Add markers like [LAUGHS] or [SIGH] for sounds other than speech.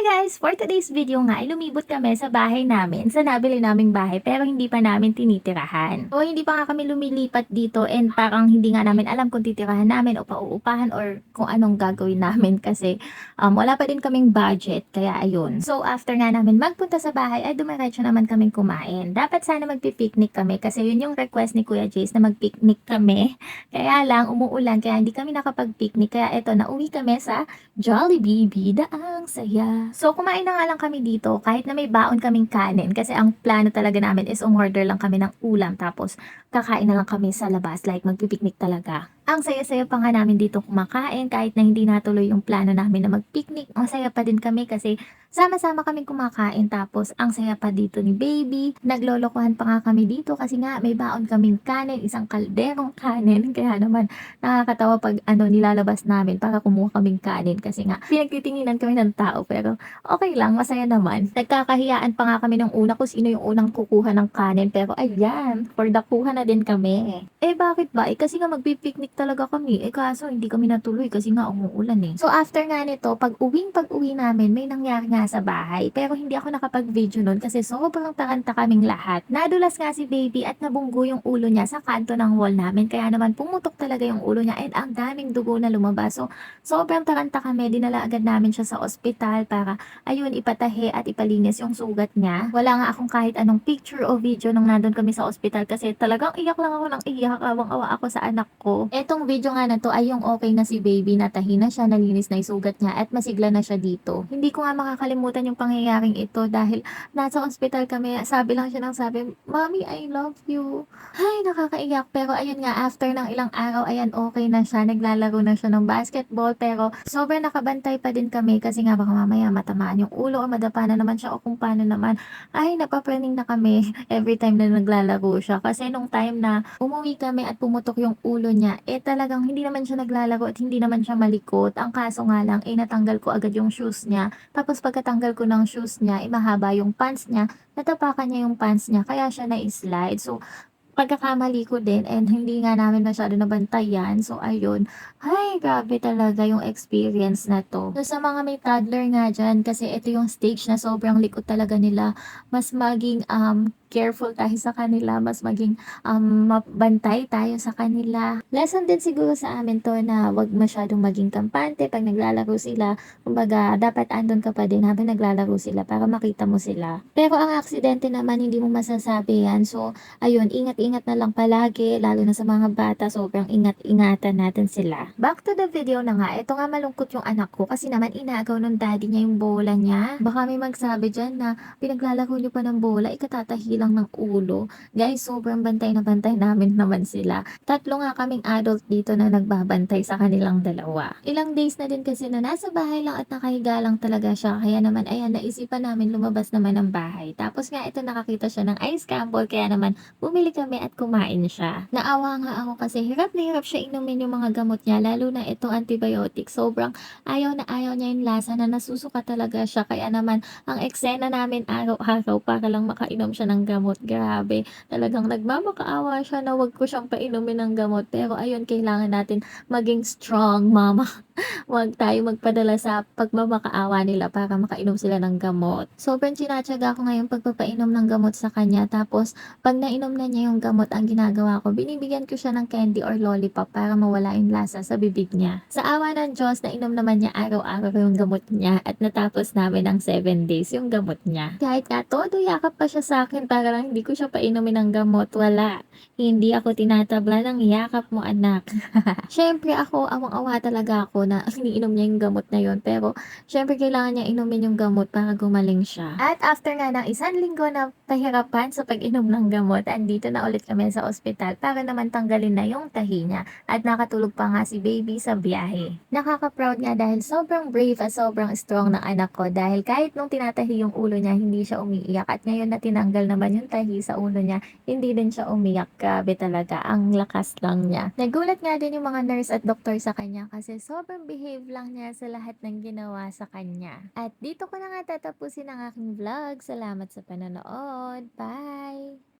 Hi guys! For today's video nga, lumibot kami sa bahay namin, sa nabili naming bahay, pero hindi pa namin tinitirahan. O hindi pa nga kami lumilipat dito and parang hindi nga namin alam kung titirahan namin o pauupahan or kung anong gagawin namin kasi um, wala pa din kaming budget, kaya ayun. So after nga namin magpunta sa bahay, ay dumiretso naman kaming kumain. Dapat sana magpipiknik kami kasi yun yung request ni Kuya Jace na magpiknik kami. Kaya lang, umuulan, kaya hindi kami nakapag-picnic. Kaya eto, nauwi kami sa Jollibee, bida ang So, kumain na nga lang kami dito kahit na may baon kaming kanin kasi ang plano talaga namin is umorder lang kami ng ulam tapos kakain na lang kami sa labas like magpipiknik talaga. Ang saya-saya pa nga namin dito kumakain kahit na hindi natuloy yung plano namin na magpiknik. Ang saya pa din kami kasi sama-sama kaming kumakain tapos ang saya pa dito ni baby. Naglolokohan pa nga kami dito kasi nga may baon kaming kanin, isang kalderong kanin. [LAUGHS] Kaya naman nakakatawa pag ano nilalabas namin para kumuha kaming kanin kasi nga pinagtitinginan kami ng tao pero okay lang, masaya naman. Nagkakahiyaan pa nga kami ng una kung sino yung unang kukuha ng kanin pero ayan, for the kuha na din kami. Eh bakit ba? Eh kasi nga magpipiknik talaga kami. Eh kaso hindi kami natuloy kasi nga umuulan eh. So after nga nito, pag uwing pag uwi namin, may nangyari nga sa bahay. Pero hindi ako nakapag-video nun kasi sobrang taranta kaming lahat. Nadulas nga si baby at nabunggo yung ulo niya sa kanto ng wall namin. Kaya naman pumutok talaga yung ulo niya and ang daming dugo na lumabas. So sobrang taranta kami. Dinala agad namin siya sa ospital para ayun ipatahi at ipalinis yung sugat niya. Wala nga akong kahit anong picture o video nung nandun kami sa ospital kasi talagang iyak lang ako ng iyak. Awang-awa ako sa anak ko. Etong video nga na to ay yung okay na si baby. Natahi na siya, nalinis na yung sugat niya at masigla na siya dito. Hindi ko nga makakalimutan yung pangyayaring ito dahil nasa ospital kami. Sabi lang siya ng sabi, Mommy, I love you. Ay, nakakaiyak. Pero ayun nga, after ng ilang araw, ayan, okay na siya. Naglalaro na siya ng basketball. Pero sobrang nakabantay pa din kami kasi nga baka mamaya matamaan yung ulo o madapa na naman siya o kung paano naman. Ay, napapraning na kami [LAUGHS] every time na naglalaro siya. Kasi nung time na umuwi kami at pumutok yung ulo niya, eh talagang hindi naman siya naglalaro at hindi naman siya malikot. Ang kaso nga lang, eh natanggal ko agad yung shoes niya. Tapos pagkatanggal ko ng shoes niya, eh mahaba yung pants niya. Natapakan niya yung pants niya, kaya siya na-slide. So, pagkakamali ko din and hindi nga namin masyado nabantayan. So, ayun. Ay, grabe talaga yung experience na to. So, sa mga may toddler nga dyan, kasi ito yung stage na sobrang likot talaga nila. Mas maging um, careful tayo sa kanila, mas maging um, mabantay tayo sa kanila. Lesson din siguro sa amin to na wag masyadong maging kampante pag naglalaro sila. Kumbaga, dapat andun ka pa din habang naglalaro sila para makita mo sila. Pero ang aksidente naman, hindi mo masasabi yan. So, ayun, ingat-ingat na lang palagi, lalo na sa mga bata, sobrang ingat-ingatan natin sila. Back to the video na nga, ito nga malungkot yung anak ko kasi naman inagaw ng daddy niya yung bola niya. Baka may magsabi dyan na pinaglalaro niyo pa ng bola, ikatatahi lang ng ulo. Guys, sobrang bantay na bantay namin naman sila. Tatlo nga kaming adult dito na nagbabantay sa kanilang dalawa. Ilang days na din kasi na nasa bahay lang at nakahiga lang talaga siya. Kaya naman, ayan, naisipan namin lumabas naman ng bahay. Tapos nga, ito nakakita siya ng ice crumble. Kaya naman, bumili kami at kumain siya. Naawa nga ako kasi hirap na hirap siya inumin yung mga gamot niya. Lalo na itong antibiotic. Sobrang ayaw na ayaw niya yung lasa na nasusuka talaga siya. Kaya naman, ang eksena namin araw-araw para lang makainom siya ng gamot. Grabe. Talagang nagmamakaawa siya na wag ko siyang painumin ng gamot. Pero ayun, kailangan natin maging strong, mama. Wag tayo magpadala sa pagmamakaawa nila para makainom sila ng gamot. Sobrang sinatsaga ko ngayon pagpapainom ng gamot sa kanya. Tapos, pag nainom na niya yung gamot, ang ginagawa ko, binibigyan ko siya ng candy or lollipop para mawala yung lasa sa bibig niya. Sa awa ng Diyos, nainom naman niya araw-araw yung gamot niya at natapos namin ng 7 days yung gamot niya. Kahit nga todo yakap pa siya sa akin para lang hindi ko siya painumin ng gamot, wala. Hindi ako tinatabla ng yakap mo anak. [LAUGHS] Siyempre ako, awang-awa talaga ako na iniinom niya yung gamot na yon Pero, siyempre kailangan niya inumin yung gamot para gumaling siya. At after nga ng isang linggo na pahirapan sa pag-inom ng gamot, andito na ulit kami sa ospital para naman tanggalin na yung tahi niya. At nakatulog pa nga si baby sa biyahe. Nakaka-proud nga dahil sobrang brave at sobrang strong ng anak ko dahil kahit nung tinatahi yung ulo niya, hindi siya umiiyak. At ngayon na tinanggal naman yung tahi sa ulo niya, hindi din siya umiyak. Grabe talaga, ang lakas lang niya. Nagulat nga din yung mga nurse at doktor sa kanya kasi sobrang behave lang niya sa lahat ng ginawa sa kanya. At dito ko na nga tatapusin ang aking vlog. Salamat sa panonood. Bye!